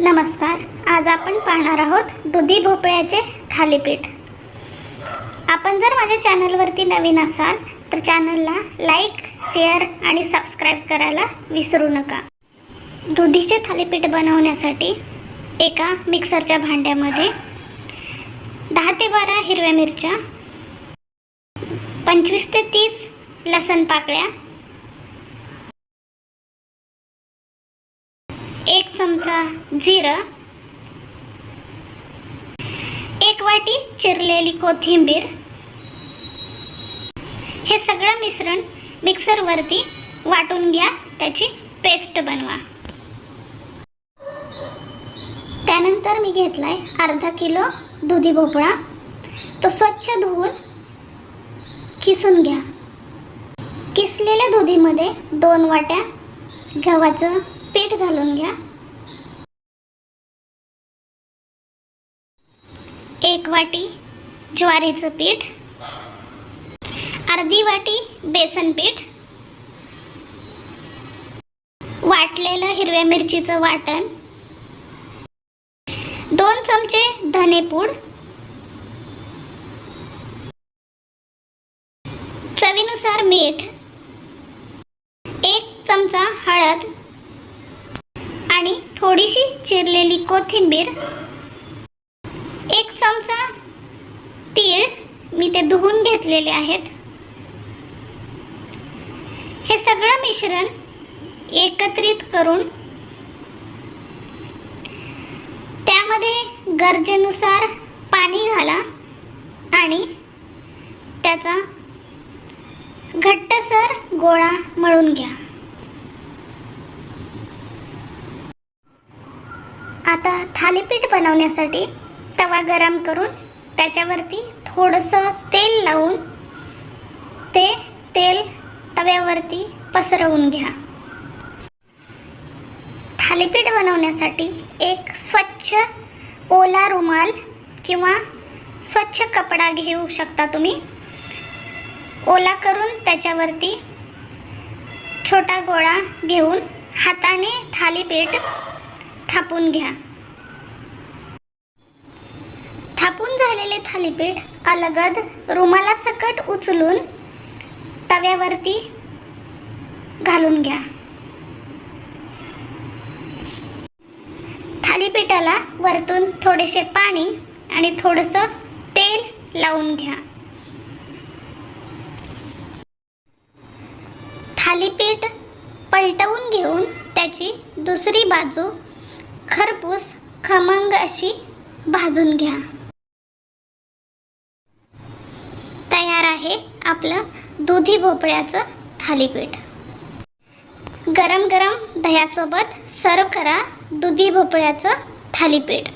नमस्कार. आज आपण पाहणार आहोत दुधी भोपळ्याचे थालीपीठ. आपण जर माझ्या चॅनलवरती नवीन असाल तर चॅनलला लाईक शेअर आणि सबस्क्राईब करायला विसरू नका. दुधीचे थालीपीठ बनवण्यासाठी एका मिक्सरच्या भांड्यामध्ये दहा ते बारा हिरव्या मिरच्या पंचवीस ते तीस लसण पाकळ्या चमचा जिरं. एक वाटी चिरलेली कोथिंबीर. हे सगळं मिश्रण मिक्सरवरती वाटून घ्या. त्याची पेस्ट बनवा. त्यानंतर मी घेतलाय अर्धा किलो दुधी भोपळा. तो स्वच्छ धुवून किसून घ्या. किसलेल्या दुधीमध्ये दोन वाट्या गव्हाचं पीठ घालून घ्या. एक वाटी ज्वारीचं पीठ अर्धी वाटी बेसन पीठ वाटलेलं हिरव्या मिरचीचं वाटण दोन चमचे धनेपूड चवीनुसार मीठ एक चमचा हळद आणि थोडीशी चिरलेली कोथिंबीर एक चमचा तीळ मी ते धुवून घेतलेले आहेत. हे सगळं मिश्रण एकत्रित करून त्यामध्ये गरजेनुसार पाणी घाला आणि त्याचा घट्टसर गोळा मळून घ्या. आता थालीपीठ बनवण्यासाठी तवा गरम करून त्याच्यावरती थोडंसं तेल लावून ते तेल तव्यावरती पसरवून घ्या. थालीपीठ बनवण्यासाठी एक स्वच्छ ओला रुमाल किंवा स्वच्छ कपडा घेऊ शकता तुम्ही. ओला करून त्याच्यावरती छोटा गोळा घेऊन हाताने थालीपीठ थापून घ्या. थापून झालेले थालीपीठ अलगद रुमालासकट उचलून तव्यावरती घालून घ्या. थालीपीठाला वरतून थोडेसे पाणी आणि थोडंसं तेल लावून घ्या. थालीपीठ पलटवून घेऊन त्याची दुसरी बाजू खरपूस खमंग अशी भाजून घ्या. आहे आपलं दुधी भोपळ्याचं थालीपीठ. गरम गरम दह्यासोबत सर्व करा दुधी भोपळ्याचं थालीपीठ.